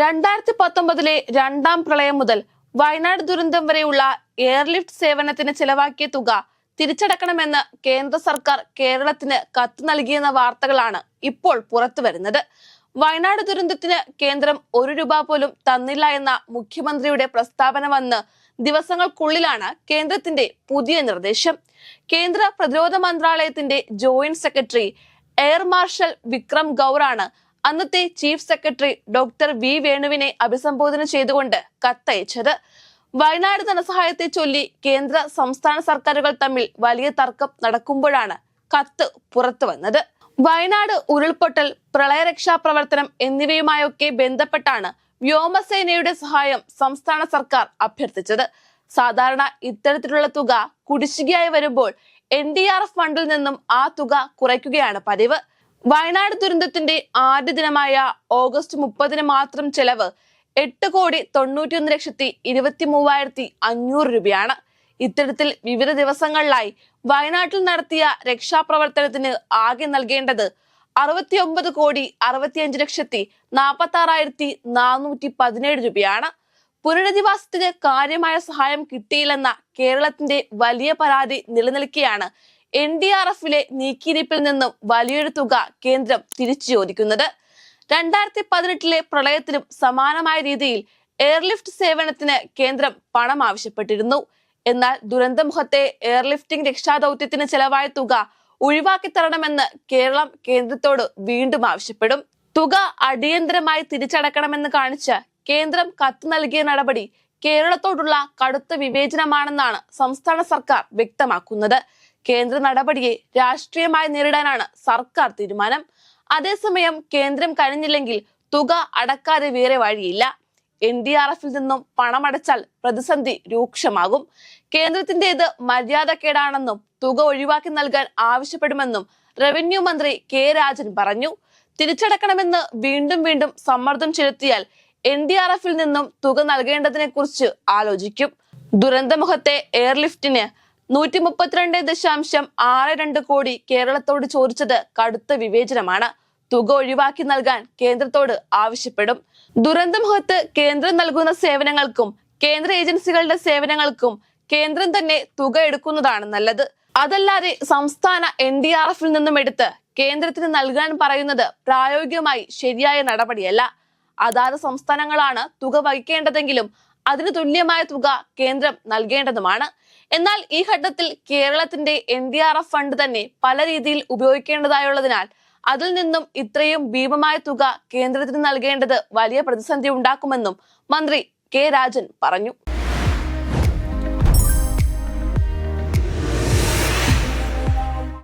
രണ്ടായിരത്തി പത്തൊമ്പതിലെ രണ്ടാം പ്രളയം മുതൽ വയനാട് ദുരന്തം വരെയുള്ള എയർലിഫ്റ്റ് സേവനത്തിന് ചെലവാക്കിയ തുക തിരിച്ചടക്കണമെന്ന് കേന്ദ്ര സർക്കാർ കേരളത്തിന് കത്ത് നൽകിയെന്ന വാർത്തകളാണ് ഇപ്പോൾ പുറത്തു വരുന്നത്. വയനാട് ദുരന്തത്തിന് കേന്ദ്രം ഒരു രൂപ പോലും തന്നില്ല എന്ന മുഖ്യമന്ത്രിയുടെ പ്രസ്താവന വന്ന് ദിവസങ്ങൾക്കുള്ളിലാണ് കേന്ദ്രത്തിന്റെ പുതിയ നിർദ്ദേശം. കേന്ദ്ര പ്രതിരോധ മന്ത്രാലയത്തിന്റെ joint secretary air marshal Vikram ഗൗറാണ് അന്നത്തെ ചീഫ് സെക്രട്ടറി ഡോക്ടർ വി വേണുവിനെ അഭിസംബോധന ചെയ്തുകൊണ്ട് കത്തയച്ചത്. വയനാട് ധനസഹായത്തെ ചൊല്ലി കേന്ദ്ര സംസ്ഥാന സർക്കാരുകൾ തമ്മിൽ വലിയ തർക്കം നടക്കുമ്പോഴാണ് കത്ത് പുറത്തു വന്നത്. വയനാട് ഉരുൾപൊട്ടൽ പ്രളയരക്ഷാ പ്രവർത്തനം എന്നിവയുമായൊക്കെ ബന്ധപ്പെട്ടാണ് വ്യോമസേനയുടെ സഹായം സംസ്ഥാന സർക്കാർ അഭ്യർത്ഥിച്ചത്. സാധാരണ ഇത്തരത്തിലുള്ള തുക കുടിശ്ശികയായി വരുമ്പോൾ എൻ ഡി ആർ എഫ് ഫണ്ടിൽ നിന്നും ആ തുക കുറയ്ക്കുകയാണ് പതിവ്. വയനാട് ദുരന്തത്തിന്റെ ആദ്യ ദിനമായ ഓഗസ്റ്റ് മുപ്പതിന് മാത്രം ചെലവ് എട്ട് കോടി തൊണ്ണൂറ്റിയൊന്ന് ലക്ഷത്തി ഇരുപത്തി മൂവായിരത്തി അഞ്ഞൂറ് രൂപയാണ്. ഇത്തരത്തിൽ വിവിധ ദിവസങ്ങളിലായി വയനാട്ടിൽ നടത്തിയ രക്ഷാപ്രവർത്തനത്തിന് ആകെ നൽകേണ്ടത് അറുപത്തിയൊമ്പത് കോടി അറുപത്തിയഞ്ച് ലക്ഷത്തി നാൽപ്പത്തി ആറായിരത്തി നാനൂറ്റി പതിനേഴ് രൂപയാണ്. പുനരധിവാസത്തിന് കാര്യമായ സഹായം കിട്ടിയില്ലെന്ന കേരളത്തിന്റെ വലിയ പരാതി നിലനിൽക്കെയാണ് എൻ ഡി ആർ എഫിലെ നീക്കിയിരിപ്പിൽ നിന്നും വലിയൊരു തുക കേന്ദ്രം തിരിച്ചു ചോദിക്കുന്നത് രണ്ടായിരത്തി പതിനെട്ടിലെ പ്രളയത്തിലും സമാനമായ രീതിയിൽ എയർലിഫ്റ്റ് സേവനത്തിന് കേന്ദ്രം പണം ആവശ്യപ്പെട്ടിരുന്നു. എന്നാൽ ദുരന്തമുഖത്തെ എയർലിഫ്റ്റിംഗ് രക്ഷാദൌത്യത്തിന് ചെലവായ തുക ഒഴിവാക്കി തരണമെന്ന് കേരളം കേന്ദ്രത്തോട് വീണ്ടും ആവശ്യപ്പെടും. തുക അടിയന്തരമായി തിരിച്ചടക്കണമെന്ന് കാണിച്ച് കേന്ദ്രം കത്ത് നൽകിയ നടപടി കേരളത്തോടുള്ള കടുത്ത വിവേചനമാണെന്നാണ് സംസ്ഥാന സർക്കാർ വ്യക്തമാക്കുന്നത്. കേന്ദ്ര നടപടിയെ രാഷ്ട്രീയമായി നേരിടാനാണ് സർക്കാർ തീരുമാനം. അതേസമയം കേന്ദ്രം കഴിഞ്ഞില്ലെങ്കിൽ തുക അടക്കാതെ വേറെ വഴിയില്ല. എൻ ഡി ആർ എഫിൽ നിന്നും പണമടച്ചാൽ പ്രതിസന്ധി രൂക്ഷമാകും. കേന്ദ്രത്തിന്റെ കേന്ദ്രത്തിന്റേത് മര്യാദക്കേടാണെന്നും തുക ഒഴിവാക്കി നൽകാൻ ആവശ്യപ്പെടുമെന്നും റവന്യൂ മന്ത്രി കെ രാജൻ പറഞ്ഞു. തിരിച്ചടക്കണമെന്ന് വീണ്ടും വീണ്ടും സമ്മർദ്ദം ചെലുത്തിയാൽ എൻ ഡി ആർ എഫിൽ നിന്നും തുക നൽകേണ്ടതിനെ കുറിച്ച് ആലോചിക്കും. ദുരന്തമുഖത്തെ എയർലിഫ്റ്റിന് നൂറ്റി മുപ്പത്തിരണ്ട് ദശാംശം ആറ് രണ്ട് കോടി കേരളത്തോട് ചോദിച്ചത് കടുത്ത വിവേചനമാണ്. തുക ഒഴിവാക്കി നൽകാൻ കേന്ദ്രത്തോട് ആവശ്യപ്പെടും. ദുരന്തമുഖത്ത് കേന്ദ്രം നൽകുന്ന സേവനങ്ങൾക്കും കേന്ദ്ര ഏജൻസികളുടെ സേവനങ്ങൾക്കും കേന്ദ്രം തന്നെ തുക എടുക്കുന്നതാണ് നല്ലത്. അതല്ലാതെ സംസ്ഥാന എൻ ഡി ആർ എഫിൽ നിന്നും എടുത്ത് കേന്ദ്രത്തിന് നൽകാൻ പറയുന്നത് പ്രായോഗികമായി ശരിയായ നടപടിയല്ല. അതാത് സംസ്ഥാനങ്ങളാണ് തുക വഹിക്കേണ്ടതെങ്കിലും അതിന് തുല്യമായ തുക കേന്ദ്രം നൽകേണ്ടതുമാണ്. എന്നാൽ ഈ ഘട്ടത്തിൽ കേരളത്തിന്റെ N D R F fund തന്നെ പല രീതിയിൽ ഉപയോഗിക്കേണ്ടതായുള്ളതിനാൽ അതിൽ നിന്നും ഇത്രയും ഭീമമായ തുക കേന്ദ്രത്തിന് നൽകേണ്ടത് വലിയ പ്രതിസന്ധി ഉണ്ടാക്കുമെന്നും മന്ത്രി കെ രാജൻ പറഞ്ഞു.